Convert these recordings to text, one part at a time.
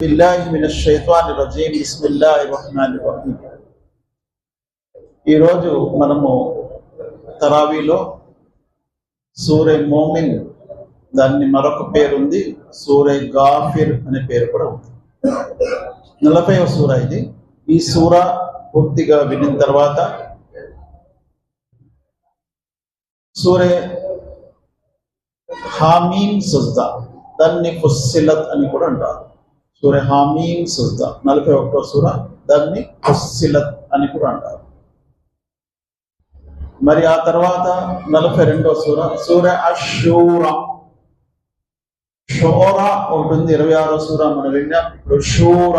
బిల్లాహి మినష్ షైతాన్ రజీం బిస్మిల్లాహి రహమాన్ ఈరోజు మనము తరావీలో సూర్య మోమిన్ దాన్ని మరొక పేరు ఉంది సూరే గాఫిర్ అనే పేరు కూడా ఉంది. నలభైవ సూర ఇది. ఈ సూర పూర్తిగా వినిన తర్వాత సూరే హామీన్ సుజ్దా దాన్ని ఫుస్సిలత్ అని కూడా అంటారు. సూర్య హామీన్ సుజ్దా నలభై ఒకటో సూర దాన్ని ఫుస్సిలత్ అని కూడా అంటారు. మరి ఆ తర్వాత నలభై రెండో సూర సూర్య అషూర. షోర ఒకటి ఉంది ఇరవై ఆరో సూర మనం విన్నాం. ఇప్పుడు షూర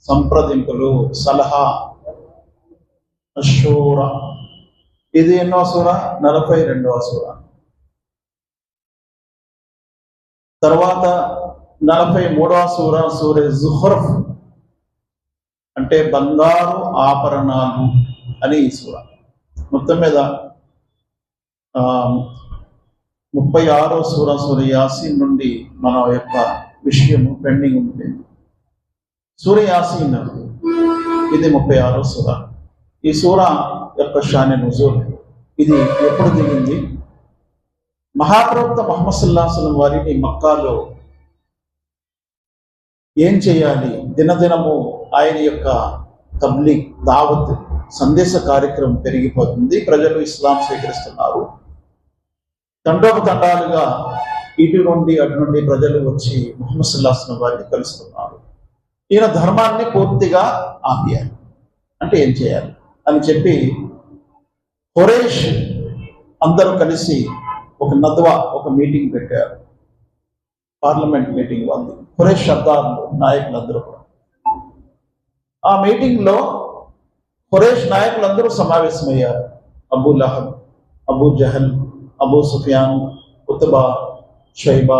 సంప్రదింపులు సలహా. అషూర. ఇది ఎన్నో సూర? నలభై రెండవ సూర. తర్వాత నలభై మూడవ సూర సూర్య జుహర్ఫ్. అంటే బంగారు ఆభరణాలు అని ఈ సూర. మొత్తం మీద ఆ, ముప్పై ఆరో సూర సూర్య యాసీన్ నుండి మన యొక్క విషయము పెండింగ్ ఉంది. సూర్య యాసీన్ ఇది ముప్పై ఆరో సూర. ఈ సూర యొక్క షాని నుజూర్ ఇది ఎప్పుడు దిగింది? మహాప్రవక్త మహమ్మద్ సల్లాహం వారిని మక్కాలో ఏం చేయాలి? దినదినము ఆయన యొక్క తబ్లీగ్ దావత్ సందేశ కార్యక్రమం పెరిగిపోతుంది. ప్రజలు ఇస్లాం స్వీకరిస్తున్నారు. తండోపు తండాలుగా ఇటు నుండి అటు నుండి ప్రజలు వచ్చి ముహమ్మద్ సల్లాహం వారిని కలుస్తున్నారు. ఈయన ధర్మాన్ని పూర్తిగా ఆపేయాలి. అంటే ఏం చేయాలి? అని చెప్పి హొరేష్ అందరూ కలిసి ఒక నద్వా ఒక మీటింగ్ పెట్టారు. పార్లమెంట్ మీటింగ్ ఉంది కురేష్ సర్దార్లు నాయకులందరూ కూడా. ఆ మీటింగ్లో నాయకులందరూ సమావేశమయ్యారు. Abu Lahab Abu Jahl Abu Sufyan Utbah Shaybah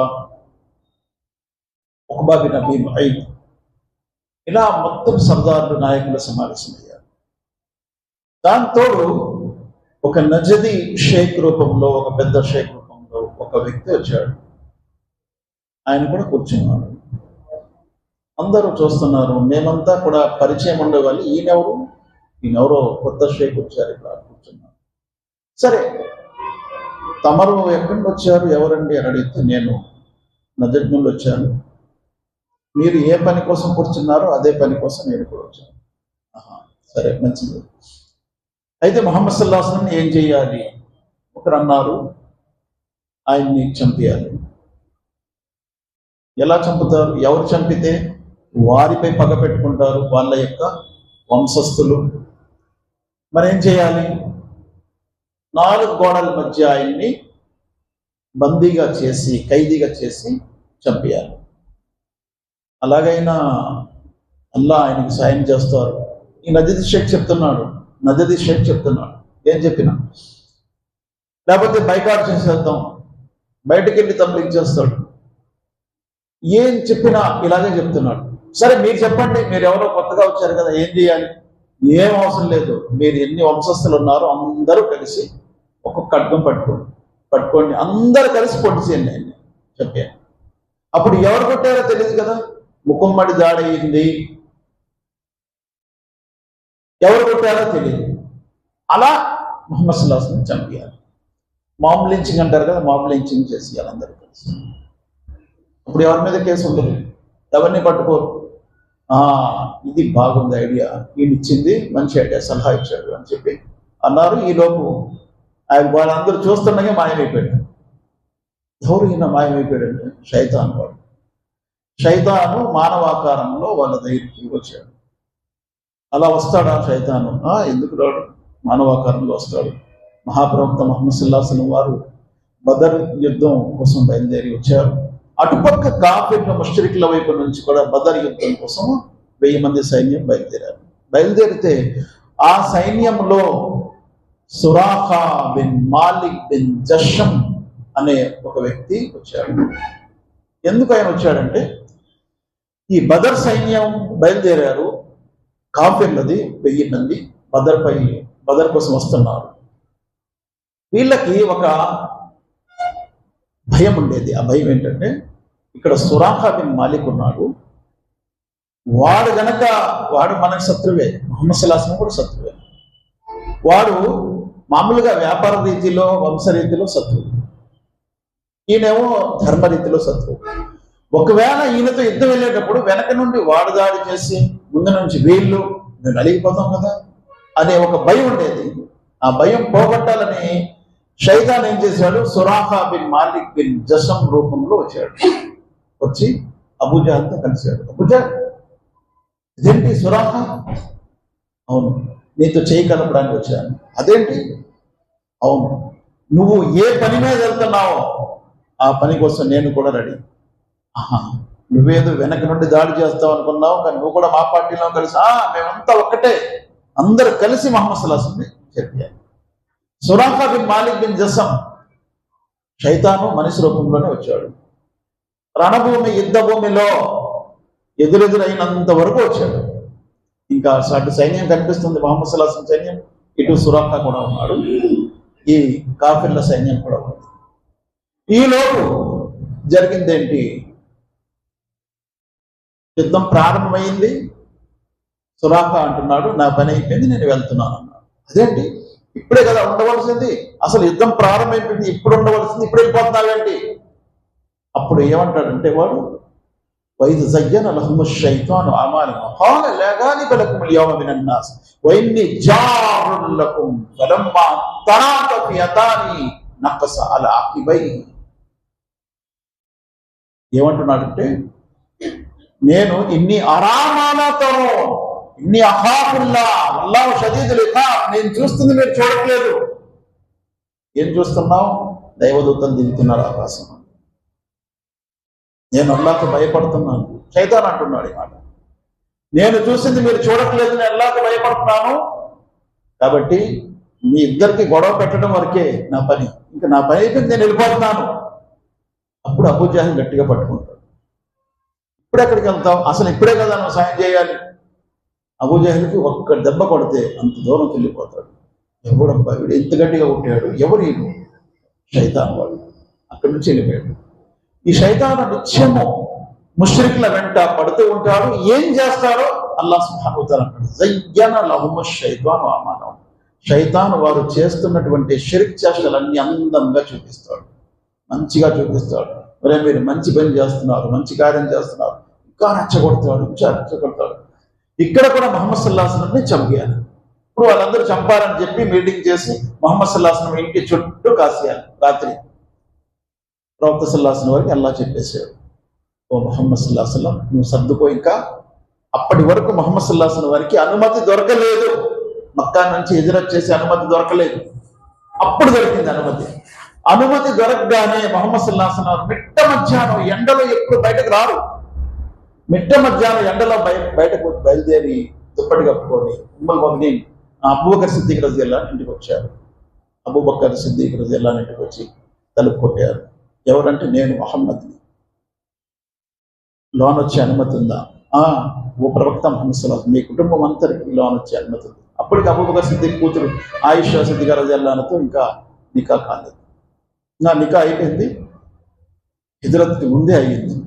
Uqbah bin Abi Muayt. ఇలా మొత్తం సర్దార్లు నాయకులు సమావేశమయ్యారు. దాంతో ఒక నజది షేక్ రూపంలో ఒక పెద్ద షేక్ రూపంలో ఒక వ్యక్తి వచ్చాడు. ఆయన కూడా కూర్చున్నాడు. అందరూ చూస్తున్నారు. మేమంతా కూడా పరిచయం ఉండేవాళ్ళు. ఈయనెవరు? ఈయనెవరో కొత్త షేక్ వచ్చారు ఇక్కడ కూర్చున్నారు. సరే తమరు ఎక్కడి నుండి వచ్చారు? ఎవరండి అని అడిగితే నేను నజర్ నుండి వచ్చాను. మీరు ఏ పని కోసం కూర్చున్నారో అదే పని కోసం నేను కూడా వచ్చాను. సరే మంచిది. అయితే మొహమ్మద్ సల్లాహం ఏం చేయాలి ఒకరు అన్నారు ఆయన్ని చంపేయాలి. ఎలా చంపుతారు ఎవరు చంపితే వారిపై పగ పెట్టుకుంటారు వాళ్ళ యొక్క వంశస్థులు. మరేం చేయాలి? నాలుగు గోడల మధ్య ఆయన్ని బందీగా చేసి ఖైదీగా చేసి చంపేయాలి. అలాగైనా అల్లా ఆయనకి సాయం చేస్తారు. ఈ నజది షేక్ చెప్తున్నాడు నజది షేక్ చెప్తున్నాడు. ఏం చెప్పినా? లేకపోతే బైకాట్ చేసేద్దాం. బయటకెళ్ళి వెళ్ళి చేస్తాడు ఏం చెప్పినా ఇలాగే చెప్తున్నాడు. సరే మీరు చెప్పండి మీరు ఎవరో కొత్తగా వచ్చారు కదా ఏం చేయాలి ఏం అవసరం లేదు. మీరు ఎన్ని వంశస్థులు ఉన్నారో అందరూ కలిసి ఒక్కొక్క అడ్డం పట్టుకోండి. పట్టుకోండి. అందరూ కలిసి పొట్టి చేయండి ఆయన్ని. చెప్పాను. అప్పుడు ఎవరు కొట్టారో తెలియదు కదా? ముఖమ్మడి దాడయింది ఎవరు కొట్టారో తెలియదు. అలా మొహమ్మద్ సుల్లాస్ని చంపేయాలి. మామ్ లించింగ్ అంటారు కదా మామ్ లించింగ్ చేసేయాలి అందరూ కలిసి. అప్పుడు ఎవరి మీద కేసు ఉంటుంది? ఎవరిని పట్టుకోరు? ఆ, ఇది బాగుంది ఐడియా. ఈయన ఇచ్చింది మంచి ఐడియా సలహా ఇచ్చాడు అని చెప్పి అన్నారు. ఈలోపు ఆయన వాళ్ళందరూ చూస్తుండగా మాయమైపోయాడు ఎవరు ఈయన మాయమైపోయాడు శైతాన్ వాడు. శైతాను మానవాకారంలో వాళ్ళ దగ్గరికి వచ్చాడు. అలా వస్తాడా శైతాను? ఎందుకు రాడు? మానవాకారంలో వస్తాడు. మహాప్రవక్త మహమ్మద్ సుల్లాసం వారు బదర్ యుద్ధం కోసం బయలుదేరి వచ్చారు. అటుపక్క కాఫీల ముష్టరికుల వైపు నుంచి కూడా బదర్ యుద్ధం కోసం వెయ్యి మంది సైన్యం బయలుదేరారు. బయలుదేరితే ఆ సైన్యంలో Suraqa bin Malik bin Jusham అనే ఒక వ్యక్తి వచ్చాడు. ఎందుకు ఆయన వచ్చాడంటే ఈ బదర్ సైన్యం బయలుదేరారు కాఫీర్లది వెయ్యి మంది బదర్ పై బదర్ కోసం వస్తున్నారు. వీళ్ళకి ఒక భయం ఉండేది. ఆ భయం ఏంటంటే ఇక్కడ సురాఖా బిన్ మాలిక్ ఉన్నాడు. వాడు గనక వాడు మనకు శత్రువే మొహమ్మద్ సలాసం కూడా శత్రువే. వాడు మామూలుగా వ్యాపార రీతిలో వంశ రీతిలో శత్రువు. ఈయనేమో ధర్మరీతిలో శత్రువు. ఒకవేళ ఈయనతో యుద్ధం వెళ్ళేటప్పుడు వెనక నుండి వాడు దాడి చేసి ముందు నుంచి వీళ్ళు మేము నలిగిపోతాం కదా? అనే ఒక భయం ఉండేది. ఆ భయం పోగొట్టాలని షైతాన్ ఏం చేశాడు? Suraqa bin Malik bin Jusham రూపంలో వచ్చాడు. వచ్చి అబుజాతో కలిశాడు అబుజా ఇదేంటి సురాహా? అవును నీతో చేయి కలపడానికి వచ్చాను. అదేంటి? అవును నువ్వు ఏ పని మీద వెళ్తున్నావో ఆ పని కోసం నేను కూడా రెడీ. ఆహా నువ్వేదో వెనక నుండి దాడి చేస్తావు అనుకున్నావు కానీ నువ్వు కూడా మా పార్టీలో కలిసి ఆ మేమంతా ఒక్కటే. అందరు కలిసి మహమ్మద్ సలాసుని చెప్పారు Suraqa bin Malik bin Jusham శైతాను మనిషి రూపంలోనే వచ్చాడు. రణభూమి యుద్ధ భూమిలో ఎదురెదురైనంత వరకు వచ్చాడు. ఇంకా అటు సైన్యం కనిపిస్తుంది మహమ్మద్ సలాసం సైన్యం. ఇటు సురాఖా కూడా ఉన్నాడు. ఈ కాఫిర్ల సైన్యం కూడా ఉంది. ఈలోపు జరిగిందేంటి? యుద్ధం ప్రారంభమైంది. సురాఖ అంటున్నాడు నా పని అయిపోయింది నేను వెళ్తున్నాను అన్నాడు. అదేంటి? ఇప్పుడే కదా ఉండవలసింది. అసలు యుద్ధం ప్రారంభమైపోయింది ఇప్పుడు ఉండవలసింది ఇప్పుడు వెళ్ళిపోతున్నావేంటి? అప్పుడు ఏమంటాడంటే వాడు వైద్ జయ్యన లహుమ శైతాను అమాన మహాల లేగాని బలకుం యౌమ వైన్ని జారున్ లకుం ఫలమ్మా తరాత నక్కస అల అకిబై ఏమంటున్నాడంటే నేను ఇన్ని అరామాలతను ఇన్ని అహాకుల్లా అల్లా షదీదు నేను చూస్తుంది మీరు చూడట్లేదు. ఏం చూస్తున్నావు? దైవదూతం దిగుతున్నారు ఆకాశం నేను అల్లాకు భయపడుతున్నాను. చైతాన్ అంటున్నాడు ఈ మాట. నేను చూసింది మీరు చూడట్లేదు నేను అల్లాకు భయపడుతున్నాను. కాబట్టి మీ ఇద్దరికి గొడవ పెట్టడం వరకే నా పని. ఇంకా నా పని అయిపోయింది నేను వెళ్ళిపోతున్నాను. అప్పుడు అబూజాహిల్ గట్టిగా పట్టుకుంటాడు. ఇప్పుడు ఎక్కడికి వెళ్తాం అసలు ఇప్పుడే కదా నువ్వు సాయం చేయాలి. అబూజాహిల్కి ఒక్క దెబ్బ కొడితే అంత దూరం వెళ్ళిపోతాడు. ఎవడబ్బా వీడు ఎంత గట్టిగా కొట్టాడు? ఎవరు ఈయన శైతాన్ వాడు. అక్కడి నుంచి వెళ్ళిపోయాడు. ఈ శైతాను నిత్యము ముష్రికుల వెంట పడుతూ ఉంటాడు. ఏం చేస్తారో అల్లా సుహానుతారు అంటాడు. జయ్యన లహుమ శైతాను అమానం శైతాను వారు చేస్తున్నటువంటి షిరిక్ చేష్టలన్నీ అందంగా చూపిస్తాడు. మంచిగా చూపిస్తాడు. మరి మీరు మంచి పని చేస్తున్నారు మంచి కార్యం చేస్తున్నారు. ఇంకా రెచ్చగొడతాడు ఇంకా రెచ్చగొడతాడు. ఇక్కడ కూడా మహమ్మద్ సల్లాహస్ని చంపేయాలి. ఇప్పుడు వాళ్ళందరూ చంపారని చెప్పి మీటింగ్ చేసి మహమ్మద్ సల్లాహస్లం ఇంటి చుట్టూ కాసేయాలి రాత్రి. ప్రవక్త సల్లాహస్లం వారికి అల్లా చెప్పేశాడు. ఓ మొహమ్మద్ సల్లాహస్లం నువ్వు సర్దుకో ఇంకా. అప్పటి వరకు మహమ్మద్ సల్లాహస్లం వారికి అనుమతి దొరకలేదు. మక్కా నుంచి ఎదురొచ్చేసి చేసే అనుమతి దొరకలేదు. అప్పుడు దొరికింది అనుమతి. అనుమతి దొరకగానే మొహమ్మద్ సల్లాహం వారు మిట్ట మధ్యాహ్నం ఎండలో ఎప్పుడు బయటకు రారు. మిట్ట మధ్యాహ్నం ఎండలో బయ బయటకు బయలుదేరి దుప్పటి కప్పుకొని ఉమ్మల్ మగ్ని అబూబకర్ సిద్దిక్ రజిల్లా ఇంటికి వచ్చారు. అబూబకర్ సిద్దిక్ రజిల్లా ఇంటికి వచ్చి తలుపు కొట్టారు. ఎవరంటే నేను మహమ్మద్ని. లోన్ వచ్చే అనుమతి ఉందా? ఆ ఓ ప్రవక్త మహమ్మద్ మీ కుటుంబం అంతరికి లోన్ వచ్చే అనుమతి ఉంది. అప్పటికి అబూబకర్ సిద్దిక్ కూతురు ఆయుష్ సిద్దిక్ రజల్లానతో ఇంకా నికా కాలేదు. నా నికా అయిపోయింది. హిజరత్కి ముందే అయ్యింది.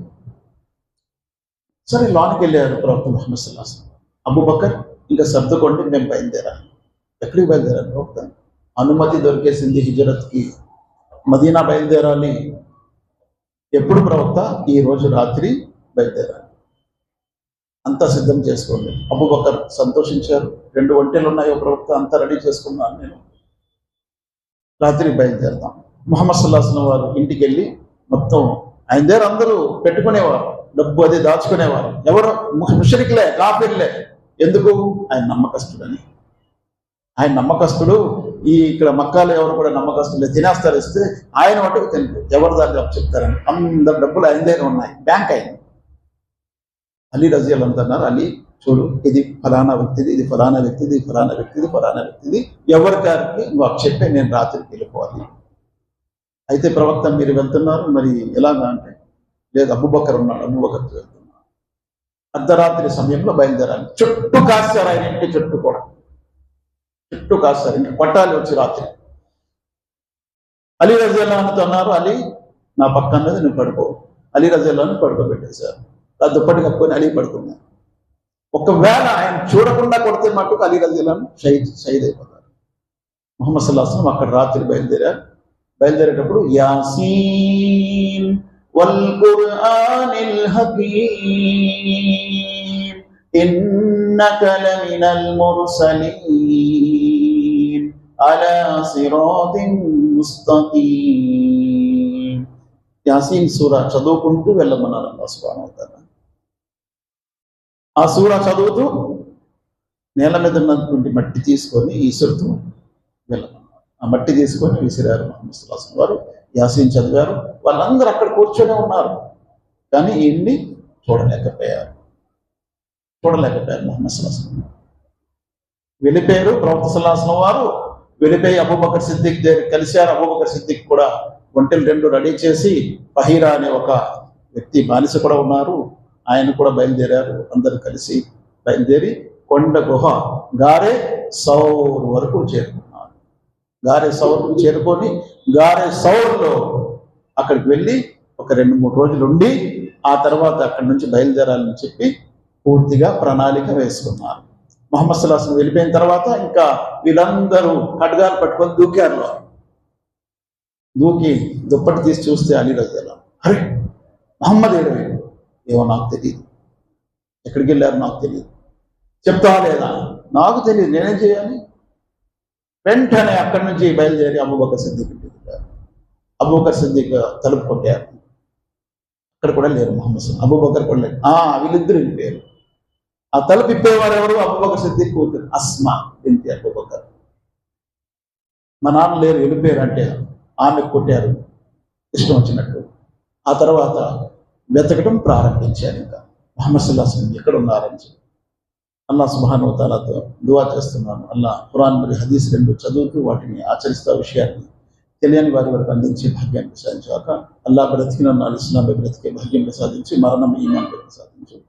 సరే లోనికి వెళ్ళారు ప్రవక్త ముహమ్మద్ సల్లాస్ అబూబకర్ ఇంకా సర్దుకోండి మేము బయలుదేరాలి ఎక్కడికి బయలుదేరాలి ప్రవక్త? అనుమతి దొరికేసింది హిజరత్కి. మదీనా బయలుదేరాలి. ఎప్పుడు ప్రవక్త? ఈ రోజు రాత్రి బయలుదేరారు అంతా సిద్ధం చేసుకోండి. అబూబకర్ సంతోషించారు. రెండు ఒంటెలు ఉన్నాయో ప్రవక్త అంతా రెడీ చేసుకున్నాను నేను. రాత్రి బయలుదేరదాం. మొహమ్మద్ సల్లాహం వారు ఇంటికి వెళ్ళి మొత్తం ఆయన దగ్గర అందరూ పెట్టుకునేవారు. డబ్బు అది దాచుకునేవారు. ఎవరు? ముషరికులే కాఫీర్లే. ఎందుకు? ఆయన నమ్మకస్తుడని. ఆయన నమ్మకస్తుడు ఈ ఇక్కడ మక్కాలు ఎవరు కూడా నమ్మకస్తులు తినేస్తారు ఇస్తే ఆయన మటుకు తింటారు ఎవరు దాన్ని చెప్తారని. అందరు డబ్బులు ఆయన దగ్గర ఉన్నాయి. బ్యాంక్ అయింది. అలీ రజియల్ అంటున్నారు. అలీ చూడు ఇది ఫలానా వ్యక్తిది ఇది ఫలానా వ్యక్తిది ఇది ఫలానా వ్యక్తిది ఫలానా వ్యక్తిది. ఎవరికారికి? నువ్వు చెప్పే నేను రాత్రికి వెళ్ళిపోవాలి. అయితే ప్రవక్త మీరు వెళ్తున్నారు. మరి ఎలాగా అంటే లేదు అబ్బుబక్కర్ ఉన్నాడు. అబ్బుబక్కర్కి వెళ్తున్నాడు అర్ధరాత్రి సమయంలో బయలుదేరాలి. చుట్టూ కాస్తారు ఆయన ఇంటి చుట్టూ కూడా. కాదు సార్ ఇంటి పట్టాలి వచ్చి రాత్రి. అలీ రజల్లాతో అన్నారు అలీ నా పక్కన మీద నువ్వు పడుకో. అలీ రజల్లాని పడుకోబెట్టేశారు ఆ దుప్పటి కప్పుకొని అలీ పడుకున్నాను ఒకవేళ ఆయన చూడకుండా కొడితే మటుకు అలీ రజీలను షహీద్ షహీద్ అయిపోతారు. మొహమ్మద్ సల్లాహం అక్కడ రాత్రి బయలుదేరారు. బయలుదేరేటప్పుడు యాసీన్ వల్ ఖుర్ఆనిల్ إنك لمن المرسلين على صراط مستقيم. ముస్తకీమ్ యాసీన్ సూరా చదువుకుంటూ వెళ్ళమన్నారు అల్లాహ్ సుబ్హానహు ఆ సూరా చదువుతూ నేల మీద ఉన్నటువంటి మట్టి తీసుకొని ఈశ్వరుతూ వెళ్ళమన్నారు. ఆ మట్టి తీసుకొని విసిరారు మహమ్మద్ వారు యాసీన్ చదివారు. వాళ్ళందరూ అక్కడ కూర్చొని ఉన్నారు. కానీ ఈయన్ని చూడలేకపోయారు. చూడలేకపోయారు మొహమ్మద్ సుల్లాహం వెళ్ళిపోయారు ప్రవక్త సుల్లాహం వారు. వెళ్ళిపోయి అబూబకర్ సిద్దిక్ దగ్గర కలిశారు. అబూబకర్ సిద్దిక్ కూడా ఒంటెలు రెండు రెడీ చేసి ఫహీరా అనే ఒక వ్యక్తి బానిస కూడా ఉన్నారు. ఆయన కూడా బయలుదేరారు. అందరూ కలిసి బయలుదేరి కొండ గుహ గారే సౌర్ వరకు చేరుకున్నారు. గారే సౌర్ చేరుకొని గారే సౌర్లో అక్కడికి వెళ్ళి ఒక రెండు మూడు రోజులు ఉండి ఆ తర్వాత అక్కడి నుంచి బయలుదేరాలని చెప్పి పూర్తిగా ప్రణాళిక వేసుకున్నారు. మొహమ్మద్ సలాసం వెళ్ళిపోయిన తర్వాత ఇంకా వీళ్ళందరూ ఖడ్గాలు పట్టుకొని దూకారు. దూకి దుప్పటి తీసి చూస్తే అలీ రజాల అరే మహమ్మద్ ఏడవేడు ఏమో నాకు తెలియదు ఎక్కడికి వెళ్ళారు నాకు తెలియదు చెప్తా లేదా? నాకు తెలియదు నేనేం చేయాలి? వెంటనే అక్కడి నుంచి బయలుదేరి అబూబకర్ సిద్దికి ఇంటికి వెళ్ళారు. అబూబకర్ సిద్దిక్ తలుపు కొట్టారు. అక్కడ కూడా లేరు మొహమ్మద్ సల్లాం. అబూబకర్ కూడా లేరు. ఆ వీళ్ళిద్దరు వెళ్ళిపోయారు. ఆ తలుపు ఇప్పేవారు ఎవరు అబూబకర్ సిద్దిక్ కూతురు అస్మా ఇంటి అబూబకర్. మా నాన్న లేరు వెళ్ళిపోయారు అంటే ఆమె కొట్టారు. ఇష్టం వచ్చినట్టు. ఆ తర్వాత వెతకడం ప్రారంభించారు ఇంకా. మహమ్మద్ సల్లాహం ఎక్కడ ఉన్నారని చెప్పి. అల్లా సుబాను దువా చేస్తున్నాను. అల్లా ఖురాన్ మరియు హదీస్ రెండు చదువుతూ వాటిని ఆచరిస్తా విషయాన్ని తెలియని వారి వరకు అందించి భాగ్యాన్ని ప్రసాదించాక అల్లా బ్రతికిన నాలుగు ఇస్లాంపై బ్రతికే భాగ్యం ప్రసాదించి మరణం ఈమాన్పై ప్రసాదించు